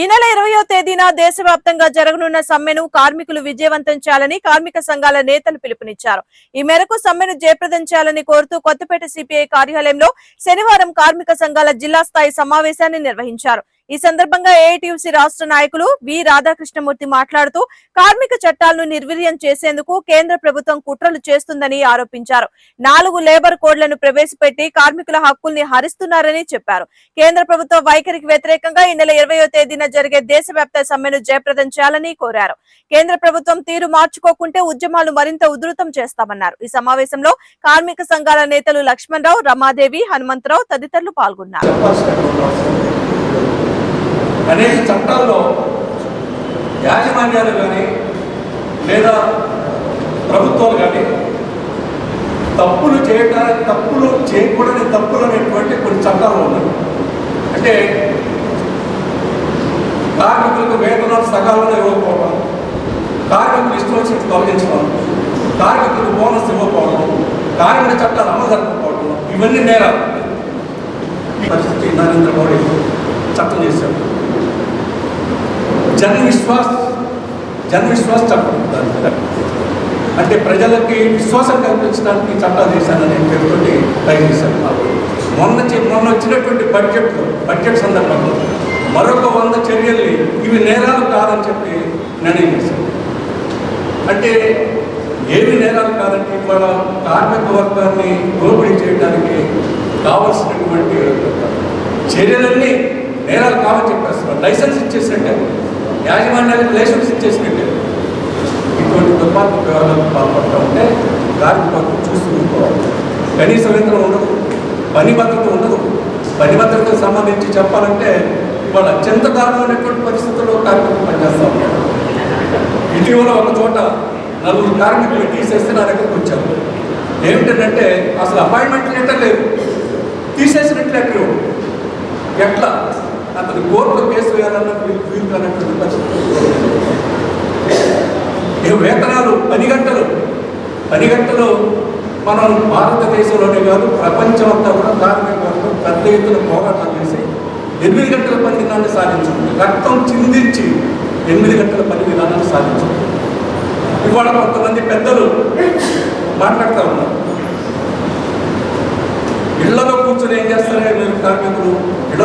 ఈ నెల ఇరవయో తేదీన దేశవ్యాప్తంగా జరగనున్న సమ్మెను కార్మికులు విజయవంతం చేయాలని కార్మిక సంఘాల నేతలు పిలుపునిచ్చారు. ఈ మేరకు సమ్మెను జయప్రదం చేయాలని కోరుతూ కొత్తపేట సిపిఐ కార్యాలయంలో శనివారం కార్మిక సంఘాల జిల్లా స్థాయి సమావేశాన్ని నిర్వహించారు. ఈ సందర్భంగా ఏఐటియుసి రాష్ట్ర నాయకులు వి రాధాకృష్ణమూర్తి మాట్లాడుతూ కార్మిక చట్టాలను నిర్వీర్యం చేసేందుకు కేంద్ర ప్రభుత్వం కుట్రలు చేస్తుందని ఆరోపించారు. నాలుగు లేబర్ కోడ్లను ప్రవేశపెట్టి కార్మికుల హక్కుల్ని హరిస్తున్నారని చెప్పారు. కేంద్ర ప్రభుత్వ వైఖరికి వ్యతిరేకంగా ఈ నెల ఇరవయో తేదీన జరిగే దేశవ్యాప్త సమ్మెను జయప్రదం చేయాలని కోరారు. కేంద్ర ప్రభుత్వం తీరు మార్చుకోకుంటే ఉద్యమాలు మరింత ఉధృతం చేస్తామన్నారు. ఈ సమావేశంలో కార్మిక సంఘాల నేతలు లక్ష్మణరావు రమాదేవి హనుమంతరావు తదితరులు పాల్గొన్నారు. అనేక చట్టాల్లో యాజమాన్యాలు కానీ లేదా ప్రభుత్వాలు కానీ తప్పులు చేయటానికి తప్పులు చేయకూడని తప్పులు అనేటువంటి కొన్ని చట్టాలు ఉన్నాయి. అంటే కార్మికులకు వేతనాలు సకాలంలో ఇవ్వకపోవడం కార్మికులు ఇష్టం వచ్చినట్టు తొలగించడం కార్మికులకు బోనస్ ఇవ్వకపోవడం కార్మిక చట్టాలు అమలు జరగకపోవడం ఇవన్నీ నేరాలు. పరిస్థితి నరేంద్ర మోడీ చట్టం చేశారు జన్ విశ్వాస్ జన్ విశ్వాస్ చట్టం అంటే ప్రజలకి విశ్వాసం కల్పించడానికి చట్టాలు చేశానని పేరుతోటి ట్రై చేశారు మొన్న చి- మొన్న వచ్చినటువంటి బడ్జెట్ బడ్జెట్ సందర్భంలో మరొక వంద చర్యల్ని ఇవి నేరాలు కాదని చెప్పి నిర్ణయం చేశాను. అంటే ఏమి నేరాలు కాదంటే మన కార్మిక వర్గాన్ని దోపిడీ చేయడానికి కావలసినటువంటి చర్యలన్నీ నేరాలు కావని చెప్పేస్తున్నారు. లైసెన్స్ ఇచ్చేసినట్టే. యాజమాన్యానికి లైసెన్స్ ఇచ్చేసినట్టే ఇటువంటి దుర్మార్గ ప్రయోగాలకు పాల్పడుతూ ఉంటే కార్మిక వర్గం చూస్తూ ఊరుకోవాలి. కనీస వేతనం ఉండదు పని భద్రత ఉండదు. పని భద్రతకు సంబంధించి చెప్పాలంటే ఇవాళ అత్యంత దారుణమైనటువంటి పరిస్థితుల్లో కార్మికులు పనిచేస్తూ ఉన్నారు. ఇటీవల ఒక చోట నలుగురు కార్మికులు తీసేస్తే నా దగ్గరకు వచ్చారు. ఏమిటంటే అసలు అపాయింట్మెంట్ లెటర్ లేదు తీసేసినట్లు లెటర్ ఎట్లా? అతను కోర్టు కేసు వేయాలన్న వీలు కానటువంటి పరిస్థితి. ఏ వేతనాలు? పని గంటలు. పని గంటలు మనం భారతదేశంలోనే కాదు ప్రపంచం అంతా కూడా కార్మిక వర్గం పెద్ద ఎత్తున పోరాటం చేసి ఎనిమిది గంటల పని విధానాన్ని సాధించింది రక్తం చిందించి ఎనిమిది గంటల పని విధానాన్ని సాధించింది ఇవాళ కొంతమంది పెద్దలు మాట్లాడుతూ ఉన్నారు. ఇళ్ళలో కూర్చొని ఏం చేస్తారే? మీరు కార్మికులు ఇళ్ళలో